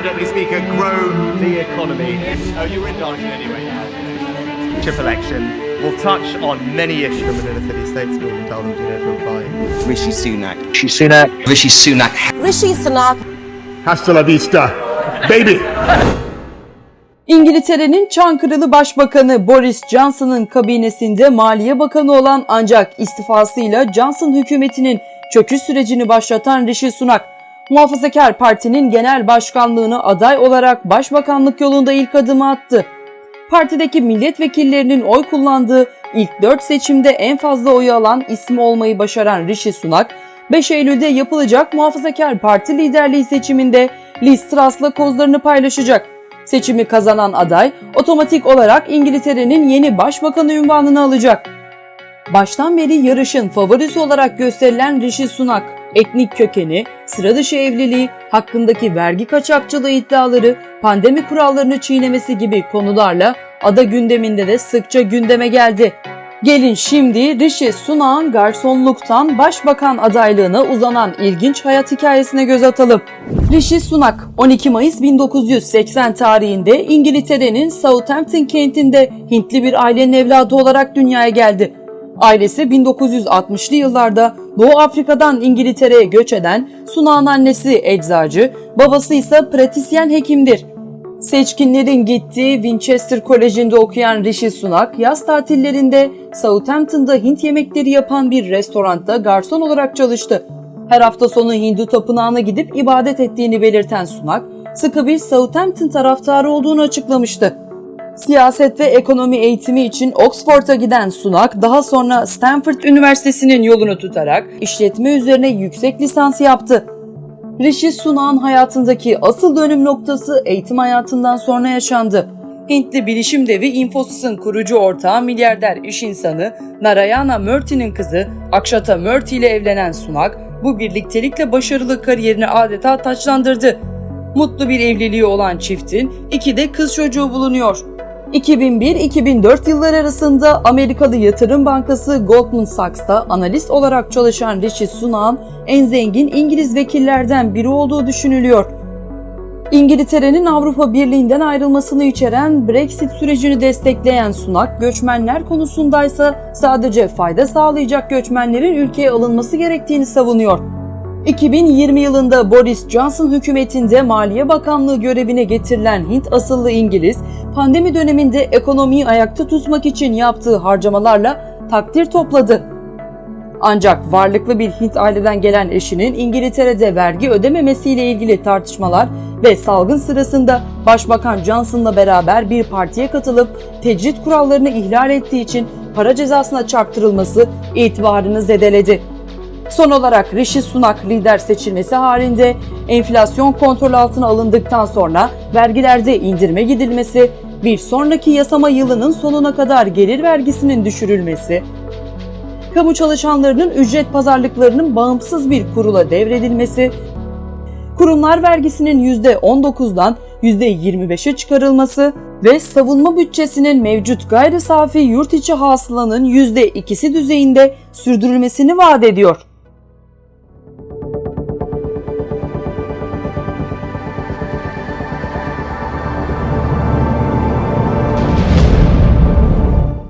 Deputy Speaker, grow the economy. Oh, you're in Darlington anyway. Chip election. We'll touch on many issues. Come within a city states and tell them to reply. Rishi Sunak. Rishi Sunak. Rishi Sunak. Rishi Sunak Hasta la vista, baby. İngiltere'nin Çankırılı Başbakanı Boris Johnson'ın kabinesinde Maliye Bakanı olan ancak istifasıyla Johnson hükümetinin çöküş sürecini başlatan Rishi Sunak, Muhafazakar Parti'nin genel başkanlığına aday olarak başbakanlık yolunda ilk adımı attı. Partideki milletvekillerinin oy kullandığı ilk 4 seçimde en fazla oyu alan isim olmayı başaran Rishi Sunak, 5 Eylül'de yapılacak Muhafazakar Parti liderliği seçiminde Liz Truss'la kozlarını paylaşacak. Seçimi kazanan aday otomatik olarak İngiltere'nin yeni başbakanı ünvanını alacak. Baştan beri yarışın favorisi olarak gösterilen Rishi Sunak, etnik kökeni, sıra dışı evliliği, hakkındaki vergi kaçakçılığı iddiaları, pandemi kurallarını çiğnemesi gibi konularla ada gündeminde de sıkça gündeme geldi. Gelin şimdi Rishi Sunak'ın garsonluktan başbakan adaylığına uzanan ilginç hayat hikayesine göz atalım. Rishi Sunak 12 Mayıs 1980 tarihinde İngiltere'nin Southampton kentinde Hintli bir ailenin evladı olarak dünyaya geldi. Ailesi 1960'lı yıllarda Doğu Afrika'dan İngiltere'ye göç eden Sunak'ın annesi eczacı, babası ise pratisyen hekimdir. Seçkinlerin gittiği Winchester Koleji'nde okuyan Rishi Sunak, yaz tatillerinde Southampton'da Hint yemekleri yapan bir restoranda garson olarak çalıştı. Her hafta sonu Hindu tapınağına gidip ibadet ettiğini belirten Sunak, sıkı bir Southampton taraftarı olduğunu açıklamıştı. Siyaset ve ekonomi eğitimi için Oxford'a giden Sunak, daha sonra Stanford Üniversitesi'nin yolunu tutarak işletme üzerine yüksek lisans yaptı. Rishi Sunak'ın hayatındaki asıl dönüm noktası eğitim hayatından sonra yaşandı. Hintli bilişim devi Infosys'ın kurucu ortağı milyarder iş insanı Narayana Murthy'nin kızı Akshata Murthy ile evlenen Sunak, bu birliktelikle başarılı kariyerini adeta taçlandırdı. Mutlu bir evliliği olan çiftin iki de kız çocuğu bulunuyor. 2001-2004 yılları arasında Amerikalı yatırım bankası Goldman Sachs'ta analist olarak çalışan Rishi Sunak'ın en zengin İngiliz vekillerden biri olduğu düşünülüyor. İngiltere'nin Avrupa Birliği'nden ayrılmasını içeren Brexit sürecini destekleyen Sunak, göçmenler konusundaysa sadece fayda sağlayacak göçmenlerin ülkeye alınması gerektiğini savunuyor. 2020 yılında Boris Johnson hükümetinde Maliye Bakanlığı görevine getirilen Hint asıllı İngiliz, pandemi döneminde ekonomiyi ayakta tutmak için yaptığı harcamalarla takdir topladı. Ancak varlıklı bir Hint aileden gelen eşinin İngiltere'de vergi ödememesiyle ilgili tartışmalar ve salgın sırasında Başbakan Johnson'la beraber bir partiye katılıp tecrit kurallarını ihlal ettiği için para cezasına çarptırılması itibarını zedeledi. Son olarak Rishi Sunak lider seçilmesi halinde enflasyon kontrol altına alındıktan sonra vergilerde indirme gidilmesi, bir sonraki yasama yılının sonuna kadar gelir vergisinin düşürülmesi, kamu çalışanlarının ücret pazarlıklarının bağımsız bir kurula devredilmesi, kurumlar vergisinin %19'dan %25'e çıkarılması ve savunma bütçesinin mevcut gayri safi yurt içi hasılanın %2'si düzeyinde sürdürülmesini vaat ediyor.